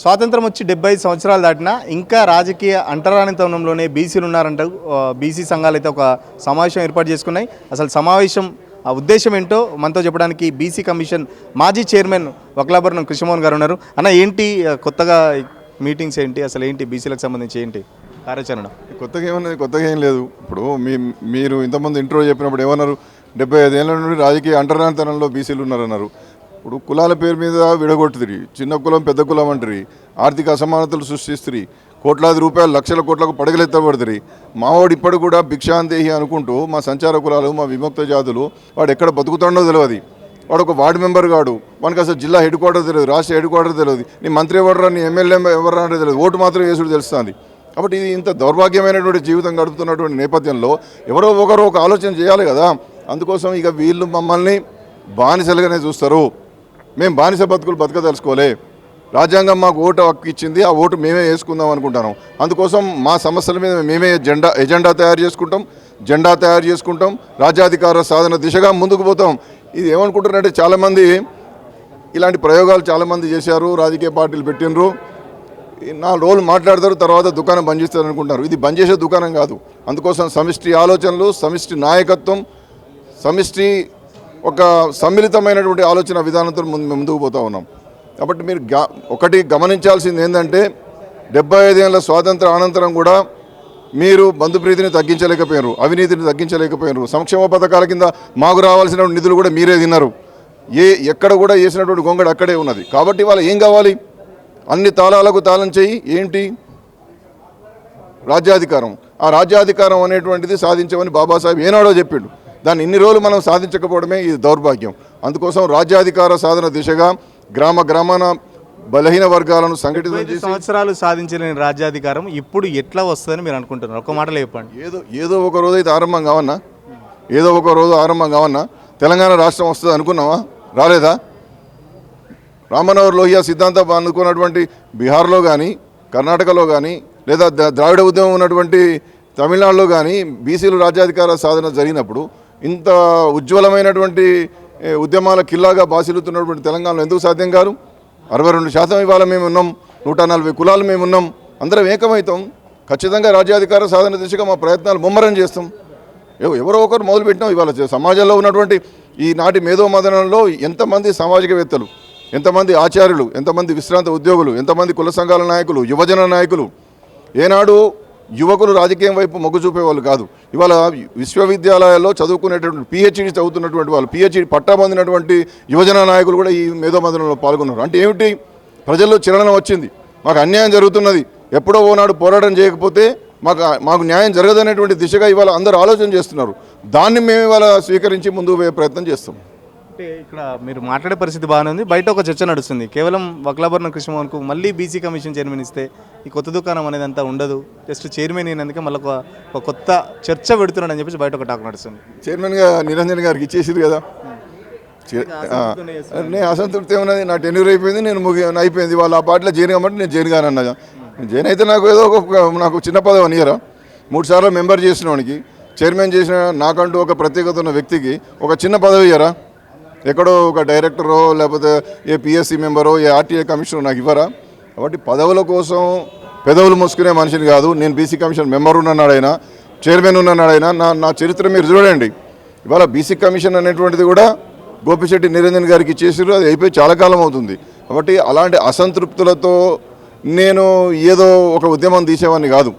స్వాతంత్రం వచ్చి డెబ్బై ఐదు సంవత్సరాలు దాటినా ఇంకా రాజకీయ అంటరానితనంలోనే బీసీలు ఉన్నారంట. బీసీ సంఘాలు అయితే ఒక సమావేశం ఏర్పాటు చేసుకున్నాయి. అసలు సమావేశం ఆ ఉద్దేశం ఏంటో మనతో చెప్పడానికి బీసీ కమిషన్ మాజీ చైర్మన్ వక్లాభరణం కృష్ణమోహన్ గారు ఉన్నారు. అన్న ఏంటి కొత్తగా మీటింగ్స్ ఏంటి? అసలు ఏంటి బీసీలకు సంబంధించి ఏంటి కార్యాచరణ? కొత్తగా ఏమన్నది కొత్తగా ఏం లేదు. ఇప్పుడు మీ మీరు ఇంతకుముందు ఇంట్రో చెప్పినప్పుడు ఏమన్నారు? డెబ్బై ఐదేళ్ళ నుండి రాజకీయ అంటరానితనంలో బీసీలు ఉన్నారన్నారు. ఇప్పుడు కులాల పేరు మీద విడగొట్టుదిరి. చిన్న కులం పెద్ద కులం అంటారు ఆర్థిక అసమానతలు సృష్టిస్తుంది కోట్లాది రూపాయలు లక్షల కోట్లకు పడగలెత్తబడుతుంది మావాడు ఇప్పటి కూడా భిక్షాందేహి అనుకుంటూ మా సంచార కులాలు మా విముక్త జాతులు వాడు ఎక్కడ బతుకుతాడో తెలియదు వాడు ఒక వార్డు మెంబర్ కాడు. మనకు అసలు జిల్లా హెడ్ క్వార్టర్ తెలియదు రాష్ట్ర హెడ్ క్వార్టర్ తెలియదు నీ మంత్రి ఎవడరా నీ ఎమ్మెల్యే ఎవరా అంటే తెలియదు ఓటు మాత్రం వేసుడు తెలుస్తుంది. కాబట్టి ఇది ఇంత దౌర్భాగ్యమైనటువంటి జీవితం గడుపుతున్నటువంటి నేపథ్యంలో ఎవరో ఒకరు ఒక ఆలోచన చేయాలి కదా. అందుకోసం ఇక వీళ్ళు మమ్మల్ని బానిసలుగానే చూస్తారు. మేము బానిస బతుకులు బతకదలుచుకోలే. రాజ్యాంగం మాకు ఓటు హక్కు ఇచ్చింది ఆ ఓటు మేమే వేసుకుందాం అనుకుంటున్నాం. అందుకోసం మా సమస్యల మీద మేమే జెండా ఎజెండా తయారు చేసుకుంటాం జెండా తయారు చేసుకుంటాం రాజ్యాధికార సాధన దిశగా ముందుకు పోతాం. ఇది ఏమనుకుంటున్నారంటే చాలామంది ఇలాంటి ప్రయోగాలు చాలామంది చేశారు రాజకీయ పార్టీలు పెట్టినరు నా రోజులు మాట్లాడతారు తర్వాత దుకాణం బంద్ చేస్తారు అనుకుంటారు ఇది బంద్ చేసే దుకాణం కాదు. అందుకోసం సమిష్టి ఆలోచనలు సమిష్టి నాయకత్వం సమిష్టి ఒక సమ్మిళితమైనటువంటి ఆలోచన విధానంతో ముందు ముందుకు పోతా ఉన్నాం. కాబట్టి మీరు ఒకటి గమనించాల్సింది ఏంటంటే డెబ్బై ఐదేళ్ళ స్వాతంత్ర అనంతరం కూడా మీరు బంధుప్రీతిని తగ్గించలేకపోయారు అవినీతిని తగ్గించలేకపోయారు సంక్షేమ పథకాల కింద మాకు రావాల్సిన నిధులు కూడా మీరే తిన్నారు. ఏ ఎక్కడ కూడా వేసినటువంటి గొంగడు అక్కడే ఉన్నది. కాబట్టి వాళ్ళు ఏం కావాలి? అన్ని తాళాలకు తాళం చేయి ఏంటి? రాజ్యాధికారం. ఆ రాజ్యాధికారం అనేటువంటిది సాధించమని బాబాసాహెబ్ ఏనాడో చెప్పిండు. దాన్ని ఇన్ని రోజులు మనం సాధించకపోవడమే ఇది దౌర్భాగ్యం. అందుకోసం రాజ్యాధికార సాధన దిశగా గ్రామ గ్రామాన బలహీన వర్గాలను సంఘటితం సంవత్సరాలు సాధించలేని రాజ్యాధికారం ఇప్పుడు ఎట్లా వస్తుందని మీరు అనుకుంటున్నారు? ఒక మాటలో చెప్పండి. ఏదో ఏదో ఒక రోజు అయితే ఆరంభం కావన్నా? ఏదో ఒక రోజు ఆరంభం కావన్నా? తెలంగాణ రాష్ట్రం వస్తుంది అనుకున్నావా? రాలేదా? రామనగర్ లోహియా సిద్ధాంతం అనుకున్నటువంటి బీహార్లో కానీ కర్ణాటకలో కానీ లేదా ద్రావిడ ఉద్యమం ఉన్నటువంటి తమిళనాడులో కానీ బీసీలు రాజ్యాధికార సాధన జరిగినప్పుడు ఇంత ఉజ్వలమైనటువంటి ఉద్యమాల కిల్లాగా బాసిల్లుతున్నటువంటి తెలంగాణలో ఎందుకు సాధ్యం కాదు అరవై రెండు శాతం ఇవాళ మేము ఉన్నాం నూట నలభై కులాలు మేము ఉన్నాం అందరం ఏకమవుతాం. ఖచ్చితంగా రాజ్యాధికార సాధన దిశగా మా ప్రయత్నాలు ముమ్మరం చేస్తాం. ఎవరో ఒకరు మొదలుపెట్టినాం ఇవాళ సమాజంలో ఉన్నటువంటి ఈనాటి మేధో మదనంలో ఎంతమంది సామాజికవేత్తలు ఎంతమంది ఆచార్యులు ఎంతమంది విశ్రాంత ఉద్యోగులు ఎంతమంది కుల సంఘాల నాయకులు యువజన నాయకులు ఏనాడు యువకులు రాజకీయం వైపు మొగ్గు చూపేవాళ్ళు కాదు. ఇవాళ విశ్వవిద్యాలయాల్లో చదువుకునేటటువంటి పిహెచ్డి చదువుతున్నటువంటి వాళ్ళు పిహెచ్డి పట్టా పొందినటువంటి యువజన నాయకులు కూడా ఈ మేధోమందనంలో పాల్గొన్నారు. అంటే ఏమిటి? ప్రజల్లో చిరణం వచ్చింది. మాకు అన్యాయం జరుగుతున్నది. ఎప్పుడో ఓనాడు పోరాటం చేయకపోతే మాకు మాకు న్యాయం జరగదనేటువంటి దిశగా ఇవాళ అందరూ ఆలోచన చేస్తున్నారు. దాన్ని మేము ఇవాళ స్వీకరించి ముందుకు పోయే ప్రయత్నం చేస్తాం. అంటే ఇక్కడ మీరు మాట్లాడే పరిస్థితి బాగానే ఉంది. బయట ఒక చర్చ నడుస్తుంది. కేవలం వక్లాభరణ కృష్ణమోహన్కు మళ్ళీ బీసీ కమిషన్ చైర్మన్ ఇస్తే ఈ కొత్త దుకాణం అనేది అంతా ఉండదు. జస్ట్ చైర్మన్ అయినందుకే మళ్ళీ ఒక కొత్త చర్చ పెడుతున్నాడని చెప్పేసి బయట ఒక టాక్ నడుస్తుంది. చైర్మన్గా నిరంజన్ గారికి ఇచ్చేసిరు కదా? నేను అసంతృప్తి ఏమన్నది నా టెన్యూర్ అయిపోయింది నేను అయిపోయింది. వాళ్ళు ఆ పార్టీలో జైన్ కాబట్టి నేను జైన్ గాను అన్నదా జైన్ అయితే నాకు ఏదో ఒక నాకు చిన్న పదవి అనియరా. మూడు సార్లు మెంబర్ చేసిన వానికి చైర్మన్ చేసిన నాకంటూ ఒక ప్రత్యేకత ఉన్న వ్యక్తికి ఒక చిన్న పదవి ఇయ్యరా? ఎక్కడో ఒక డైరెక్టరో లేకపోతే ఏ పిఎస్సి మెంబరో ఏ ఆర్టీఐ కమిషనర్ నాకు ఇవ్వరా? కాబట్టి పదవుల కోసం పెదవులు మూసుకునే మనిషిని కాదు నేను బీసీ కమిషన్ మెంబర్ ఉన్నాడాడైనా చైర్మన్ ఉన్నాడాడైనా నా నా చరిత్ర మీరు చూడండి. ఇవాళ బీసీ కమిషన్ అనేటువంటిది కూడా గోపిశెట్టి నిరంజన్ గారికి ఇచ్చేసారు అది అయిపోయి చాలా కాలం అవుతుంది. కాబట్టి అలాంటి అసంతృప్తులతో నేను ఏదో ఒక ఉద్యమం తీసేవాడిని కాదు.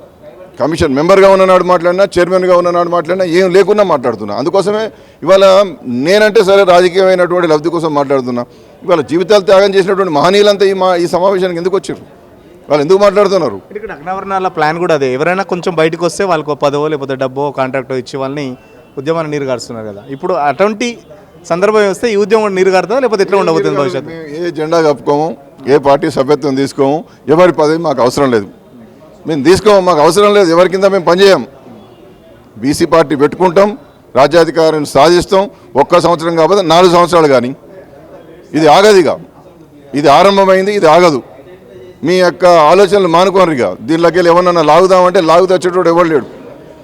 కమిషన్ మెంబర్గా ఉన్ననాడు మాట్లాడినా చైర్మన్గా ఉన్ననాడు మాట్లాడినా ఏం లేకున్నా మాట్లాడుతున్నా. అందుకోసమే ఇవాళ నేనంటే సరే రాజకీయమైనటువంటి లబ్ధి కోసం మాట్లాడుతున్నా. ఇవాళ జీవితాలు త్యాగం చేసినటువంటి మహనీయులంతా ఈ మా ఈ సమావేశానికి ఎందుకు వచ్చారు? వాళ్ళు ఎందుకు మాట్లాడుతున్నారు? ఇక్కడ అగ్నవర్ణాల ప్లాన్ కూడా అదే. ఎవరైనా కొంచెం బయటకు వస్తే వాళ్ళకి ఒక పదవో లేకపోతే డబ్బో కాంట్రాక్టో ఇచ్చి వాళ్ళని ఉద్యమాన్ని నీరు గారుస్తున్నారు కదా. ఇప్పుడు అటువంటి సందర్భం వస్తే ఈ ఉద్యమం నీరు గారుతుందా లేకపోతే ఎట్లా ఉండబోతుంది భవిష్యత్తు? ఏ జెండా కప్పుకోము ఏ పార్టీ సభ్యత్వం తీసుకోము ఎవరి పదవి మాకు అవసరం లేదు. మేము తీసుకోము మాకు అవసరం లేదు ఎవరి కింద మేము పనిచేయం. బీసీ పార్టీ పెట్టుకుంటాం రాజ్యాధికారాన్ని సాధిస్తాం ఒక్క సంవత్సరం కాకపోతే నాలుగు సంవత్సరాలు కానీ. ఇది ఆగదు ఇక. ఇది ఆరంభమైంది ఇది ఆగదు. మీ యొక్క ఆలోచనలు మానుకోనరు ఇక. దీనిలోకి వెళ్ళి ఎవరన్నా లాగుదామంటే లాగు తెచ్చేటోడు ఎవరు లేడు.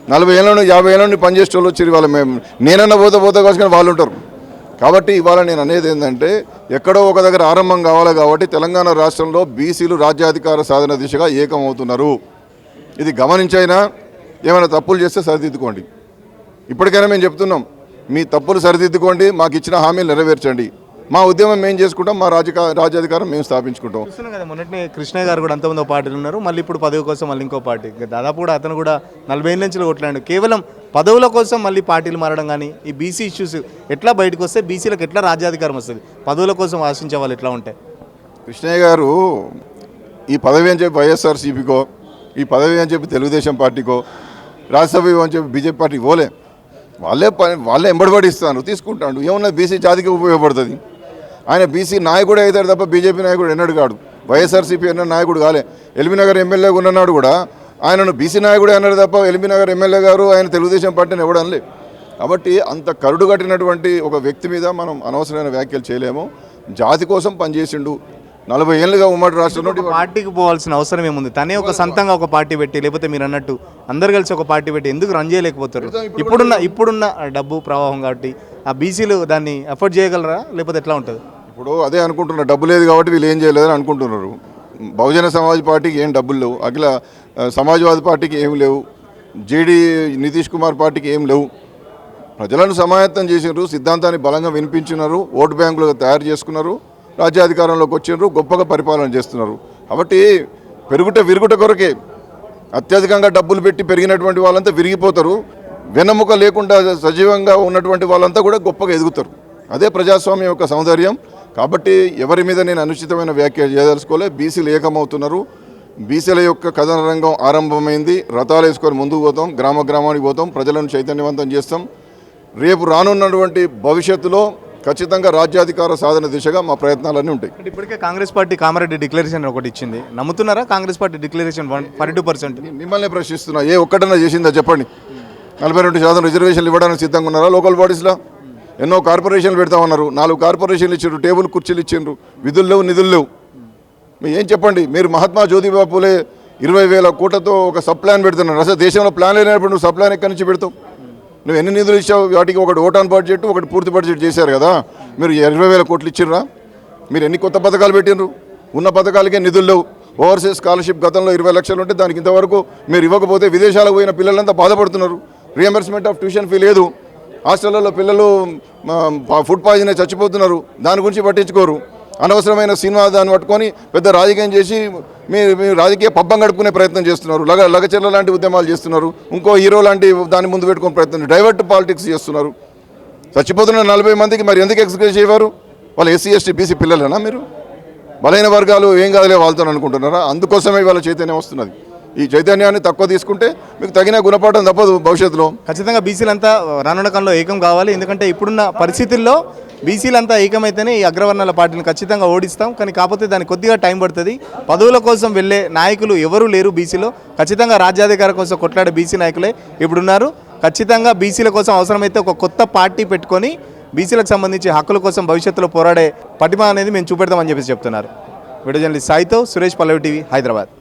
నలభై ఏళ్ళ నుండి యాభై ఏళ్ళ నుండి పనిచేసే వాళ్ళు వచ్చి వాళ్ళు మేము నేనన్నా పోతే పోతే కోసుకొని వాళ్ళు ఉంటారు. కాబట్టి ఇవాళ నేను అనేది ఏంటంటే ఎక్కడో ఒక దగ్గర ఆరంభం కావాలి కాబట్టి తెలంగాణ రాష్ట్రంలో బీసీలు రాజ్యాధికార సాధన దిశగా ఏకమవుతున్నారు. ఇది గమనించైనా ఏమైనా తప్పులు చేస్తే సరిదిద్దుకోండి. ఇప్పటికైనా మేము చెప్తున్నాం మీ తప్పులు సరిదిద్దుకోండి మాకు ఇచ్చిన హామీలు నెరవేర్చండి. మా ఉద్యమం మేము చేసుకుంటాం మా రాజక రాజ్యాధికారం మేము స్థాపించుకుంటాం. చూస్తున్నాం కదా మొన్నటి కృష్ణయ్య గారు కూడా అంతమంది ఒక పార్టీలు ఉన్నారు మళ్ళీ ఇప్పుడు పదవి కోసం మళ్ళీ ఇంకో పార్టీ. దాదాపు కూడా అతను కూడా నలభై ఏళ్ళ నుంచి కొట్లాడు కేవలం పదవుల కోసం మళ్ళీ పార్టీలు మారడం కానీ ఈ బీసీ ఇష్యూస్ ఎట్లా బయటకు వస్తే బీసీలకు ఎట్లా రాజ్యాధికారం వస్తుంది? పదవుల కోసం ఆశించే వాళ్ళు ఎట్లా ఉంటాయి కృష్ణయ్య గారు ఈ పదవి అని చెప్పి వైఎస్ఆర్సీపీకో ఈ పదవి అని చెప్పి తెలుగుదేశం పార్టీకో రాజ్యసభ అని చెప్పి బీజేపీ పార్టీకి పోలే. వాళ్ళే పని వాళ్ళే ఎంబడిబడి ఇస్తాను తీసుకుంటాడు. ఏమన్నా బీసీ జాతికి ఉపయోగపడుతుంది? ఆయన బీసీ నాయకుడే అవుతాడు తప్ప బీజేపీ నాయకుడు ఎన్నడు కాడు. వైఎస్ఆర్సీపీ అన్న నాయకుడు కాలే. ఎల్బీనగర్ ఎమ్మెల్యే ఉన్ననాడు కూడా ఆయనను బీసీ నాయకుడే అన్నాడు తప్ప ఎల్బీనగర్ ఎమ్మెల్యే గారు ఆయన తెలుగుదేశం పార్టీని ఇవ్వడంలే కాబట్టి అంత కరుడు కట్టినటువంటి ఒక వ్యక్తి మీద మనం అనవసరమైన వ్యాఖ్యలు చేయలేము. జాతి కోసం పనిచేసిండు. నలభై ఏళ్ళుగా ఉమ్మడి రాష్ట్రంలో పార్టీకి పోవాల్సిన అవసరం ఏముంది? తనే ఒక సొంతంగా ఒక పార్టీ పెట్టి లేకపోతే మీరు అన్నట్టు అందరు కలిసి ఒక పార్టీ పెట్టి ఎందుకు రన్ చేయలేకపోతారు? ఇప్పుడున్న ఇప్పుడున్న డబ్బు ప్రవాహం కాబట్టి ఆ బీసీలు దాన్ని ఎఫర్ట్ చేయగలరా? లేకపోతే ఎట్లా ఉంటుంది? ఇప్పుడు అదే అనుకుంటున్నారు డబ్బు లేదు కాబట్టి వీళ్ళు ఏం చేయలేదని అనుకుంటున్నారు. బహుజన సమాజ్ పార్టీకి ఏం డబ్బులు లేవు. అఖిల సమాజ్వాదీ పార్టీకి ఏం లేవు. జేడీ నితీష్ కుమార్ పార్టీకి ఏం లేవు. ప్రజలను సమాయత్తం చేసినారు సిద్ధాంతాన్ని బలంగా వినిపించినారు ఓటు బ్యాంకులుగా తయారు చేసుకున్నారు. రాజ్యాధికారంలోకి వచ్చినారు గొప్పగా పరిపాలన చేస్తున్నారు. కాబట్టి పెరుగుట విరుగుట కొరకే అత్యధికంగా డబ్బులు పెట్టి పెరిగినటువంటి వాళ్ళంతా విరిగిపోతారు. వెన్నెముక లేకుండా సజీవంగా ఉన్నటువంటి వాళ్ళంతా కూడా గొప్పగా ఎదుగుతారు. అదే ప్రజాస్వామ్యం యొక్క సౌందర్యం. కాబట్టి ఎవరి మీద నేను అనుచితమైన వ్యాఖ్య చేయదలుచుకోలే. బీసీలు ఏకమవుతున్నారు బీసీల యొక్క కథన రంగం ఆరంభమైంది. రథాలు వేసుకొని ముందుకు పోతాం. గ్రామ గ్రామానికి పోతాం. ప్రజలను చైతన్యవంతం చేస్తాం. రేపు రానున్నటువంటి భవిష్యత్తులో ఖచ్చితంగా రాజ్యాధికార సాధన దిశగా మా ప్రయత్నాలన్నీ ఉంటాయి. ఇప్పటికే కాంగ్రెస్ పార్టీ కామారెడ్డి డిక్లరేషన్ ఒకటి ఇచ్చింది. నమ్ముతున్నారా Congress party declaration one forty two percent? మిమ్మల్ని ప్రశ్నిస్తున్నా ఏ ఒక్కటన్నా చేసిందా చెప్పండి. నలభై రెండు శాతం రిజర్వేషన్లు ఇవ్వడానికి సిద్ధంగా ఉన్నారా లోకల్ బాడీస్లో? ఎన్నో కార్పొరేషన్లు పెడతామన్నారు. నాలుగు కార్పొరేషన్లు ఇచ్చారు టేబుల్ కుర్చీలు ఇచ్చిండ్రు విధులు లేవు నిధులు లేవు. ఏం చెప్పండి? మీరు మహాత్మా జ్యోతిబా పూలే ఇరవై వేల కోట్లతో ఒక సబ్ ప్లాన్ పెడుతున్నారు. అసలు దేశంలో ప్లాన్ లేనప్పుడు నువ్వు సబ్ ప్లాన్ ఎక్కడి నుంచి పెడతావు? నువ్వు ఎన్ని నిధులు ఇచ్చావు? వాటికి ఒకటి ఓటాన్ బడ్జెట్ ఒకటి పూర్తి బడ్జెట్ చేశారు కదా. మీరు ఇరవై వేల కోట్లు ఇచ్చిర్రా? మీరు ఎన్ని కొత్త పథకాలు పెట్టినరు ఉన్న పథకాలకే నిధులు లేవు. ఓవర్సీస్ స్కాలర్షిప్ గతంలో ఇరవై లక్షలు ఉంటే దానికి ఇంతవరకు మీరు ఇవ్వకపోతే విదేశాలకు పోయిన పిల్లలంతా బాధపడుతున్నారు. రియంబర్స్మెంట్ ఆఫ్ ట్యూషన్ ఫీ లేదు. హాస్టళ్ళలో పిల్లలు ఫుడ్ పాయిజన్ అయి చచ్చిపోతున్నారు. దాని గురించి పట్టించుకోరు. అనవసరమైన సినిమా దాన్ని పట్టుకొని పెద్ద రాజకీయం చేసి మీరు మీరు రాజకీయ పబ్బం గడుపుకునే ప్రయత్నం చేస్తున్నారు. లగ లగచెర్ల లాంటి ఉద్యమాలు చేస్తున్నారు. ఇంకో హీరో లాంటి దాన్ని ముందు పెట్టుకునే ప్రయత్నం డైవర్ట్ పాలిటిక్స్ చేస్తున్నారు. చచ్చిపోతున్న నలభై మందికి మరి ఎందుకు ఎక్స్క్యూజ్ చేయవారు? వాళ్ళు ఎస్సీ ఎస్టీ బీసీ పిల్లలేనా మీరు? బలైన వర్గాలు ఏం కాదులే వాళ్ళతో అనుకుంటున్నారా? అందుకోసమే వాళ్ళ చైతన్యం వస్తున్నది. ఈ చైతన్యాన్ని తక్కువ తీసుకుంటే మీకు తగిన గుణపాఠం తప్పదు భవిష్యత్తులో. ఖచ్చితంగా బీసీలంతా రానున్న కాలంలో ఏకం కావాలి. ఎందుకంటే ఇప్పుడున్న పరిస్థితుల్లో బీసీలంతా ఏకమైతేనే ఈ అగ్రవర్ణాల పార్టీని ఖచ్చితంగా ఓడిస్తాం. కానీ కాకపోతే దానికి కొద్దిగా టైం పడుతుంది. పదవుల కోసం వెళ్ళే నాయకులు ఎవరూ లేరు బీసీలో. ఖచ్చితంగా రాజ్యాధికార కోసం కొట్లాడే బీసీ నాయకులే ఇప్పుడున్నారు. ఖచ్చితంగా బీసీల కోసం అవసరమైతే ఒక కొత్త పార్టీ పెట్టుకొని బీసీలకు సంబంధించి హక్కుల కోసం భవిష్యత్తులో పోరాడే పటిమ అనేది మేము చూపెడతామని చెప్పేసి చెప్తున్నారు. వీడియో జర్నలిస్ట్ సాయితో సురేష్ పల్లవి టీవీ హైదరాబాద్.